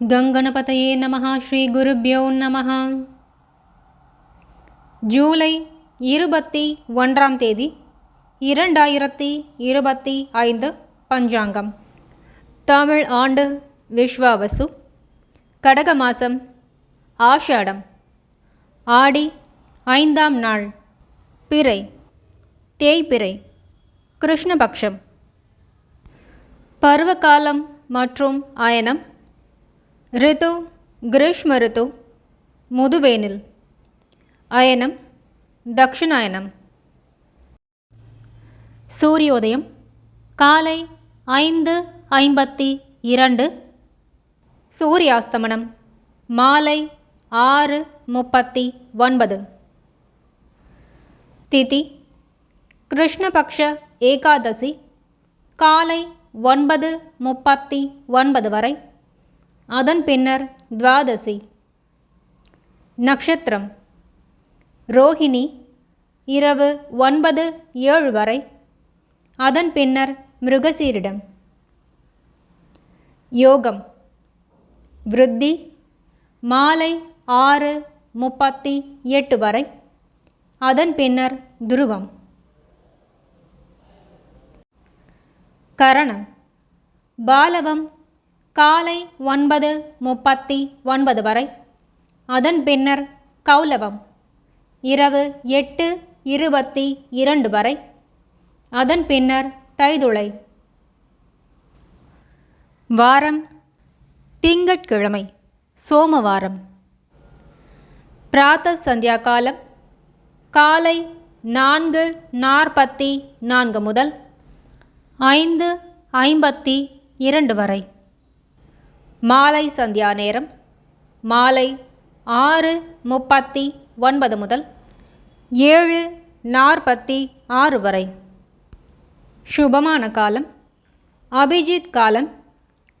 கங்கணபதையே நமக ஸ்ரீ குருப்யோ நமஹ. ஜூலை இருபத்தி ஒன்றாம் தேதி இரண்டாயிரத்தி இருபத்தி ஐந்து பஞ்சாங்கம். தமிழ் ஆண்டு விஸ்வாவசு கடக மாதம் ஆஷாடம் ஆடி ஐந்தாம் நாள் பிறை தேய்பிறை கிருஷ்ணபக்ஷம். பருவகாலம் மற்றும் அயனம் ரிது கிரீஷ்ம ఋతు முதுவேனில் அயனம் தக்ஷிணாயனம். சூரியோதயம் காலை ஐந்து ஐம்பத்தி இரண்டு. சூரியாஸ்தமனம் மாலை ஆறு முப்பத்தி ஒன்பது. திதி கிருஷ்ணபக்ஷ ஏகாதசி காலை ஒன்பது முப்பத்தி ஒன்பது வரை. அதன் பின்னர் துவாதசி. நக்ஷத்திரம். ரோஹிணி. இரவு ஒன்பது ஏழு வரை. அதன் பின்னர் மிருகசீரிடம். யோகம். விருத்தி. மாலை ஆறு முப்பத்தி எட்டு வரை. அதன் பின்னர் துருவம். கரணம். பாலவம் காலை ஒன்பது முப்பத்தி ஒன்பது வரை. அதன் பின்னர் கௌலவம். இரவு எட்டு இருபத்தி இரண்டு வரை. அதன் பின்னர் தைதுளை. வாரம் திங்கட்கிழமை சோமவாரம். பிராத்த சந்தியா காலம் காலை நான்கு நாற்பத்தி நான்கு முதல் ஐந்து ஐம்பத்தி இரண்டு வரை. மாலை சந்தியா நேரம். மாலை ஆறு முப்பத்தி ஒன்பது முதல் ஏழு நாற்பத்தி ஆறு வரை. சுபமான காலம். அபிஜித் காலம்.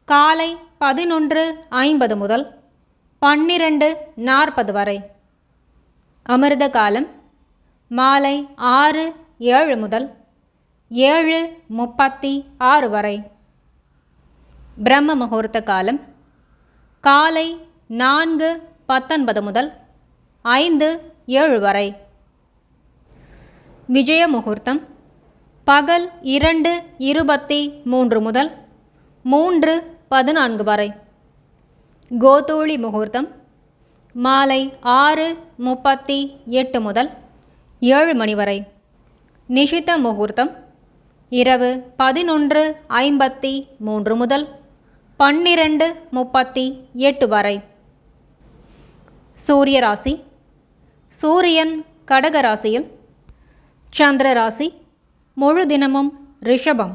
காலை பதினொன்று ஐம்பது முதல் பன்னிரண்டு நாற்பது வரை. அமிர்த காலம். மாலை ஆறு ஏழு முதல் ஏழு முப்பத்தி ஆறு வரை. பிரம்ம முகூர்த்த காலம். காலை நான்கு பத்தொன்பது முதல் ஐந்து ஏழு வரை. விஜய முகூர்த்தம் பகல் இரண்டு இருபத்தி மூன்று முதல் மூன்று பதினான்கு வரை. கோதூளி முகூர்த்தம் மாலை ஆறு முப்பத்தி எட்டு முதல் ஏழு மணி வரை. நிஷித்த முகூர்த்தம் இரவு பதினொன்று ஐம்பத்தி மூன்று முதல் பன்னிரண்டு முப்பத்தி எட்டு வரை. சூரிய ராசி. சூரியன் கடக ராசியில். சந்திர ராசி முழு தினமும் ரிஷபம்.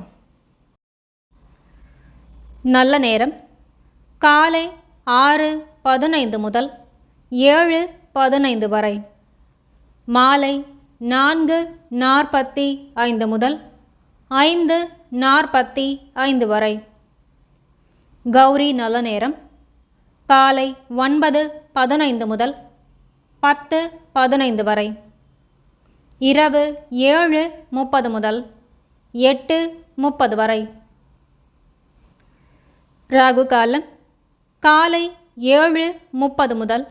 நல்ல நேரம். காலை ஆறு பதினைந்து முதல் ஏழு பதினைந்து வரை. மாலை நான்கு நாற்பத்தி ஐந்து முதல் ஐந்து நாற்பத்தி ஐந்து வரை. கௌரி நல்ல நேரம் காலை ஒன்பது பதினைந்து முதல் பத்து பதினைந்து வரை. இரவு ஏழு முப்பது முதல் எட்டு முப்பது வரை. ராகு காலம் காலை ஏழு முப்பது முதல்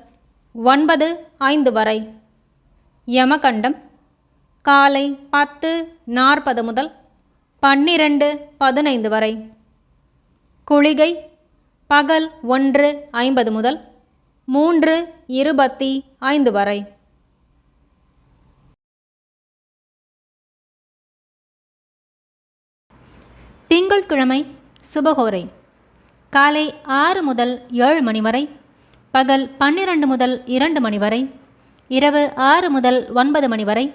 ஒன்பது ஐந்து வரை. யமகண்டம் காலை பத்து நாற்பது முதல் பன்னிரண்டு பதினைந்து வரை. குளிகை பகல் ஒன்று ஐம்பது முதல் மூன்று இருபத்தி ஐந்து வரை. திங்கட்கிழமை சுபகோரை. காலை ஆறு முதல் ஏழு மணி வரை பகல் பன்னிரண்டு முதல் இரண்டு மணி வரை இரவு ஆறு முதல் ஒன்பது மணி வரை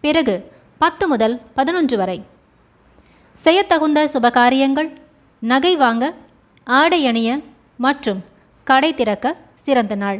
பிறகு பத்து முதல் பதினொன்று வரை. செய்யத்தகுந்த சுபகாரியங்கள் நகை வாங்க ஆடை அணிய மற்றும் கடை திறக்க சிறந்த நாள்.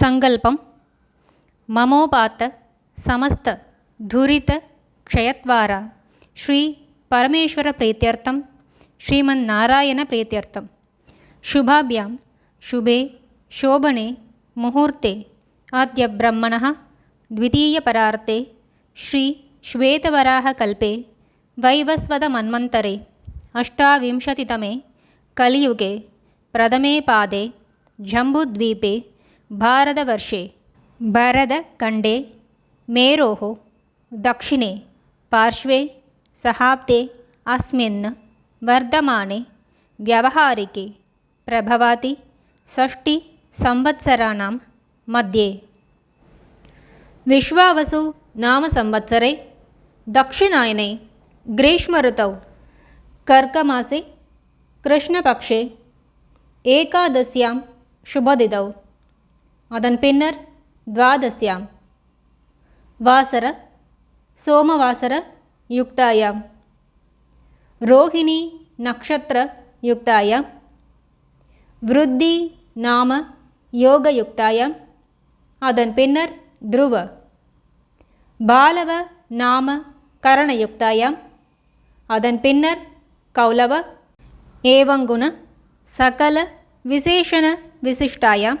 सङ्कल्पं ममोपात समस्त धुरित क्षयद्वारा श्रीपरमेश्वरप्रीत्यर्थं श्रीमन्नारायणप्रीत्यर्थं शुभाभ्यां शुभे शोभने मुहूर्ते अद्य ब्रह्मणः द्वितीयपरार्ते श्रीश्वेतवराहकल्पे वैवस्वतमन्वन्तरे अष्टाविंशतितमे कलियुगे प्रथमे पादे जम्बुद्वीपे भारतवर्षे भरतखण्डे मेरोः दक्षिणे पार्श्वे सहाब्दे अस्मिन् वर्धमाने व्यावहारिके प्रभवाति षष्टिसंवत्सराणां मध्ये विश्वावसु नाम संवत्सरे दक्षिणायने ग्रीष्मऋतौ कर्कमासे कृष्णपक्षे एकादश्यां शुभदिदौ அதன் பின்னர் துவாதசியாம் வாசர சோமவாசர யுக்தாயாம். ரோஹிணி நக்ஷத்திர யுக்தாயாம். விருத்தி நாம யோக யுக்தாயாம். அதன் பின்னர் துருவ. பாலவ நாம கரணயுக்தாயாம் அதன் பின்னர் கௌலவ ஏவங்குண சகல விசேஷண விசிஷ்டாயாம்.